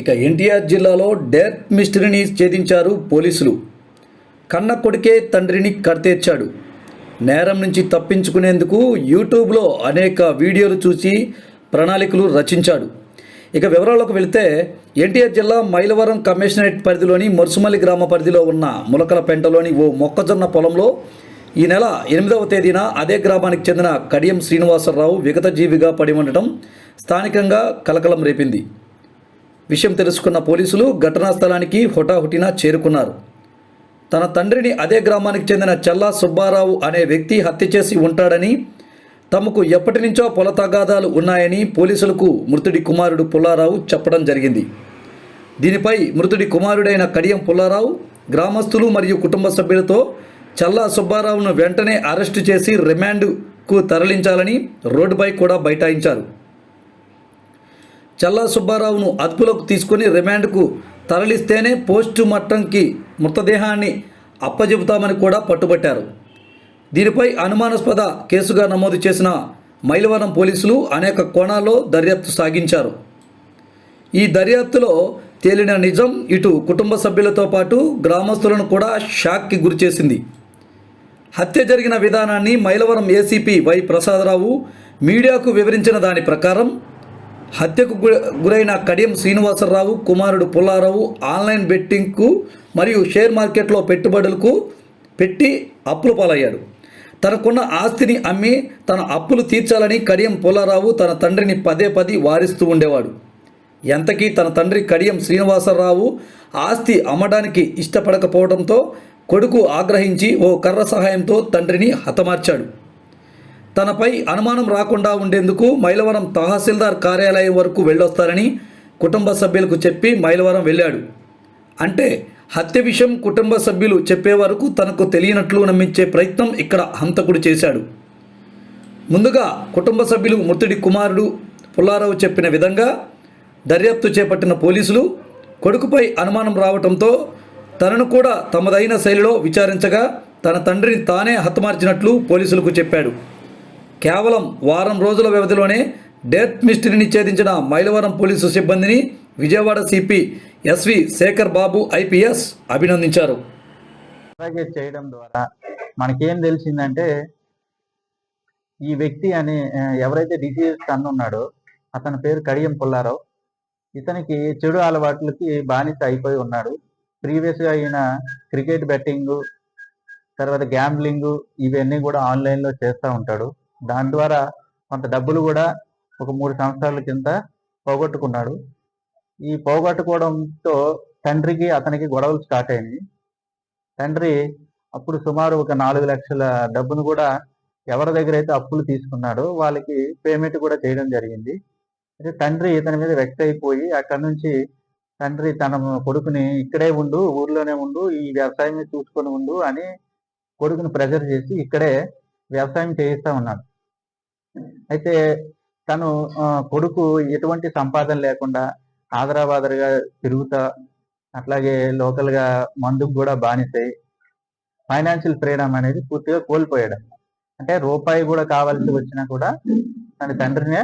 ఇక ఎన్టీఆర్ జిల్లాలో డెత్ మిస్టరీని ఛేదించారు పోలీసులు. కన్న కొడుకే తండ్రిని కడతీర్చాడు. నేరం నుంచి తప్పించుకునేందుకు యూట్యూబ్లో అనేక వీడియోలు చూసి ప్రణాళికలు రచించాడు. ఇక వివరాల్లోకి వెళితే ఎన్టీఆర్ జిల్లా మైలవరం కమిషనరేట్ పరిధిలోని మరుసుమల్లి గ్రామ పరిధిలో ఉన్న ములకల పెంటలోని ఓ మొక్కజొన్న పొలంలో ఈ నెల ఎనిమిదవ తేదీన అదే గ్రామానికి చెందిన కడియం శ్రీనివాసరావు విగతజీవిగా పడి ఉండటం స్థానికంగా కలకలం రేపింది. విషయం తెలుసుకున్న పోలీసులు ఘటనా స్థలానికి హుటాహుటిన చేరుకున్నారు. తన తండ్రిని అదే గ్రామానికి చెందిన చల్లా సుబ్బారావు అనే వ్యక్తి హత్య చేసి ఉంటాడని తమకు ఎప్పటి నుంచో పొల తగాదాలు ఉన్నాయని పోలీసులకు మృతుడి కుమారుడు పుల్లారావు చెప్పడం జరిగింది. దీనిపై మృతుడి కుమారుడైన కడియం పుల్లారావు గ్రామస్తులు మరియు కుటుంబ సభ్యులతో చల్లా సుబ్బారావును వెంటనే అరెస్టు చేసి రిమాండ్కు తరలించాలని రోడ్డుపై కూడా బైఠాయించారు. చల్లా సుబ్బారావును అదుపులోకి తీసుకుని రిమాండ్కు తరలిస్తేనే పోస్టు మట్టంకి మృతదేహాన్ని అప్పజెపుతామని కూడా పట్టుబట్టారు. దీనిపై అనుమానాస్పద కేసుగా నమోదు చేసిన మైలవరం పోలీసులు అనేక కోణాల్లో దర్యాప్తు సాగించారు. ఈ దర్యాప్తులో తేలిన నిజం ఇటు కుటుంబ సభ్యులతో పాటు గ్రామస్తులను కూడా షాక్కి గురిచేసింది హత్య జరిగిన విధానాన్ని మైలవరం ఏసీపీ వై ప్రసాదరావు మీడియాకు వివరించిన దాని ప్రకారం హత్యకు గు- గురైన కడియం శ్రీనివాసరావు కుమారుడు పుల్లారావు ఆన్లైన్ బెట్టింగ్కు మరియు షేర్ మార్కెట్లో పెట్టుబడులకు పెట్టి అప్పుల పాలయ్యాడు. తనకున్న ఆస్తిని అమ్మి తన అప్పులు తీర్చాలని కడియం పుల్లారావు తన తండ్రిని పదే పది వారిస్తూ ఉండేవాడు. ఎంతకీ తన తండ్రి కడియం శ్రీనివాసరావు ఆస్తి అమ్మడానికి ఇష్టపడకపోవడంతో కొడుకు ఆగ్రహించి ఓ కర్ర సహాయంతో తండ్రిని హతమార్చాడు. తనపై అనుమానం రాకుండా ఉండేందుకు మైలవరం తహసీల్దార్ కార్యాలయం వరకు వెళ్ళొస్తారని కుటుంబ సభ్యులకు చెప్పి మైలవరం వెళ్ళాడు. అంటే హత్య విషయం కుటుంబ సభ్యులు చెప్పే వరకు తనకు తెలియనట్లు నమ్మించే ప్రయత్నం ఇక్కడ హంతకుడు చేశాడు. ముందుగా కుటుంబ సభ్యులు మృతుడి కుమారుడు పుల్లారావు చెప్పిన విధంగా దర్యాప్తు చేపట్టిన పోలీసులు కొడుకుపై అనుమానం రావడంతో తనను కూడా తమదైన శైలిలో విచారించగా తన తండ్రిని తానే హతమార్చినట్లు పోలీసులకు చెప్పాడు. కేవలం వారం రోజుల వ్యవధిలోనే డెత్ మిస్టరీని ఛేదించిన మైలవరం పోలీసు సిబ్బందిని Vijayawada CP SV Sekhar Babu IPS అభినందించారు. అలాగే చేయడం ద్వారా మనకేం తెలిసిందంటే ఈ వ్యక్తి అని ఎవరైతే డిసీజ్ సన్ ఉన్నాడో అతని పేరు కడియం పుల్లారావు. ఇతనికి చెడు అలవాట్లకి బానిస అయిపోయి ఉన్నాడు. ప్రీవియస్గా ఈయన క్రికెట్ బెట్టింగ్ తర్వాత గ్యాంబ్లింగ్ ఇవన్నీ కూడా ఆన్లైన్లో చేస్తూ ఉంటాడు. దాని ద్వారా కొంత డబ్బులు కూడా ఒక మూడు సంవత్సరాల కింద పోగొట్టుకున్నాడు. ఈ పోగొట్టుకోవడంతో తండ్రికి అతనికి గొడవలు స్టార్ట్ అయినాయి. తండ్రి అప్పుడు సుమారు ఒక నాలుగు లక్షల డబ్బును కూడా ఎవరి దగ్గర అయితే అప్పులు తీసుకున్నాడో వాళ్ళకి పేమెంట్ కూడా చేయడం జరిగింది. అయితే తండ్రి ఇతని మీద వ్యక్తి అయిపోయి అక్కడి నుంచి తండ్రి తన కొడుకుని ఇక్కడే ఉండు ఊర్లోనే ఉండు ఈ వ్యవసాయం చూసుకొని ఉండు అని కొడుకుని ప్రెజర్ చేసి ఇక్కడే వ్యవసాయం చేయిస్తా ఉన్నాడు. అయితే తను ఆ, కొడుకు ఎటువంటి సంపాదన లేకుండా ఆదరాబాదరగా తిరుగుతా అట్లాగే లోకల్గా మందుకు కూడా బానిసై ఫైనాన్షియల్ ఫ్రీడమ్ అనేది పూర్తిగా కోల్పోయాడు. అంటే రూపాయి కూడా కావాల్సి వచ్చినా కూడా తన తండ్రినే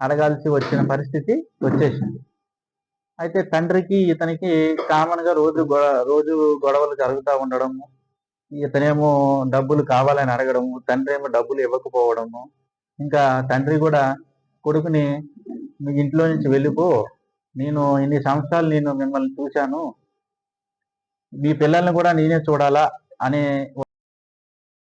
అడగాల్సి వచ్చిన పరిస్థితి వచ్చేసింది. అయితే తండ్రికి ఇతనికి కామన్గా రోజు గొ- రోజు గొడవలు జరుగుతూ ఉండడము ఇతనేమో డబ్బులు కావాలని అడగడము తండ్రి ఏమో డబ్బులు ఇవ్వకపోవడము ఇంకా తండ్రి కూడా కొడుకుని మీ ఇంట్లో నుంచి వెళ్ళిపో. నేను ఇన్ని సంవత్సరాలు నేను మిమ్మల్ని చూశాను. మీ పిల్లల్ని కూడా నేనే చూడాలా అనే